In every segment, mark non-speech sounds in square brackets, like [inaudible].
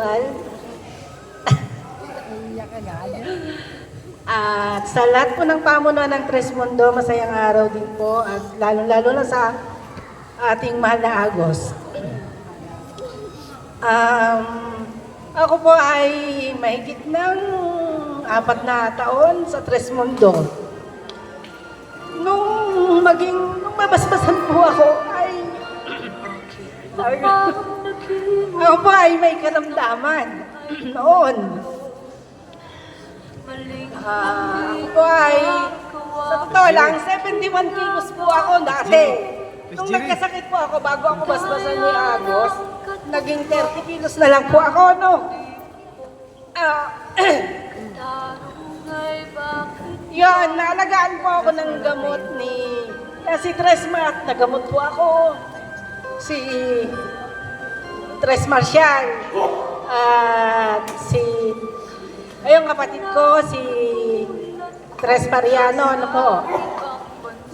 Manuel. At sa lahat po ng pamunuan ng Tres Mundo, masayang araw din po at lalong-lalo na sa ating mahal na Agos. Um, ako po ay mahigit ng apat na taon sa Tres Mundo. Nung maging, nung mabasbasan po ako, ay ako po ay may karamdaman [clears throat] noon. Ah, ako ay, sa totoo lang, 71 kilos po ako dati. Nung nagkasakit po ako, bago ako basbasan ni Agos, naging 30 kilos na lang po ako, no? Ah, [clears throat] yun, naalagaan po ako ng gamot ni, eh, si Tresma, nagamot po ako. Si Tres Marcial. At si, ayong kapatid ko, si Tres Mariano, ano po.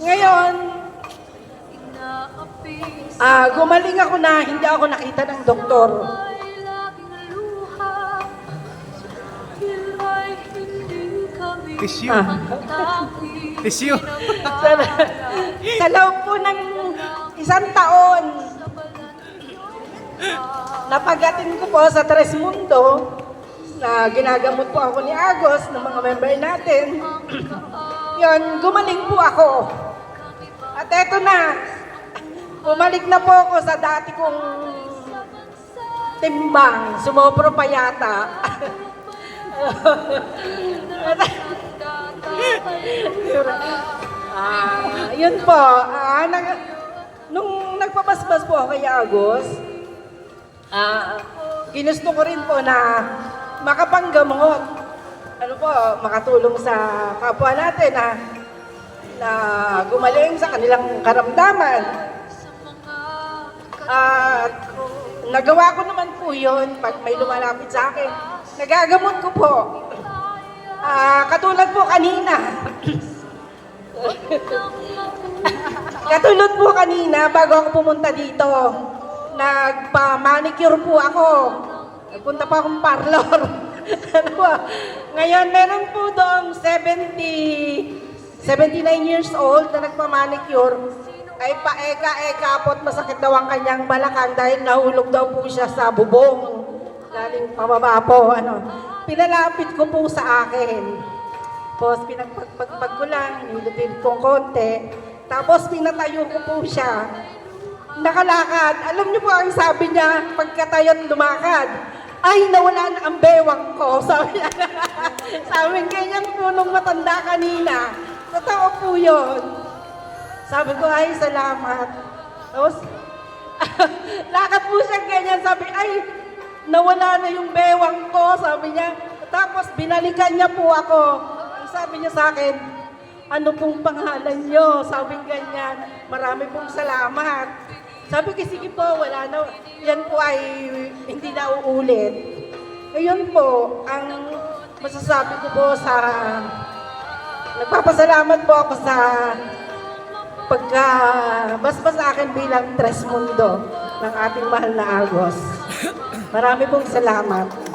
Ngayon, ah gumaling ako na hindi ako nakita ng doktor. Tissue. Ah. Tissue. sa, sa loob po ng isang taon, napagatin ko po sa Tres Mundo na ginagamot po ako ni Agos ng mga member natin. [clears throat] Yon, gumaling po ako. At eto na, bumalik na po ako sa dati kong timbang. Sumobro pa yata. [laughs] Ah, yun po. Ah, nung nagpapasbas po ako kay Agos, ah, ginusto ko rin po na makapanggamot. Ano po, makatulong sa kapwa natin na na gumaling sa kanilang karamdaman. At nagawa ko naman po yun pag may lumalapit sa akin. Nagagamot ko po. Ah, katulad po kanina. [laughs] katulad po kanina, bago ako pumunta dito, nagpa-manicure po ako. Nagpunta pa akong parlor. [laughs] ano po? Ngayon, meron po doong 70, 79 years old na nagpa-manicure. Ay paeka-eka po at masakit daw ang kanyang balakang dahil nahulog daw po siya sa bubong. Galing pababa po, ano. Pinalapit ko po sa akin. Tapos pinagpagpagpag ko lang, nilutin kong konti. Tapos pinatayo ko po siya. Nakalakad. Alam niyo po ang sabi niya, pagkatayo at lumakad. Ay, nawala na ang bewang ko. [laughs] Sabi niya. sabi ganyan po nung matanda kanina. Totoo po yun. Sabi ko, ay, salamat. Tapos, [laughs] lakad po siya ganyan. Sabi, ay, nawala na yung bewang ko. Sabi niya. Tapos, binalikan niya po ako. Sabi niya sa akin, ano pong pangalan niyo? Sabi ganyan, marami pong salamat. Sabi ko, sige po, wala na. Yan po ay hindi na uulit. Ngayon po, ang masasabi ko po sa... Nagpapasalamat po ako sa pagka basbas sa akin bilang tres mundo ng ating mahal na Agos. Marami pong salamat.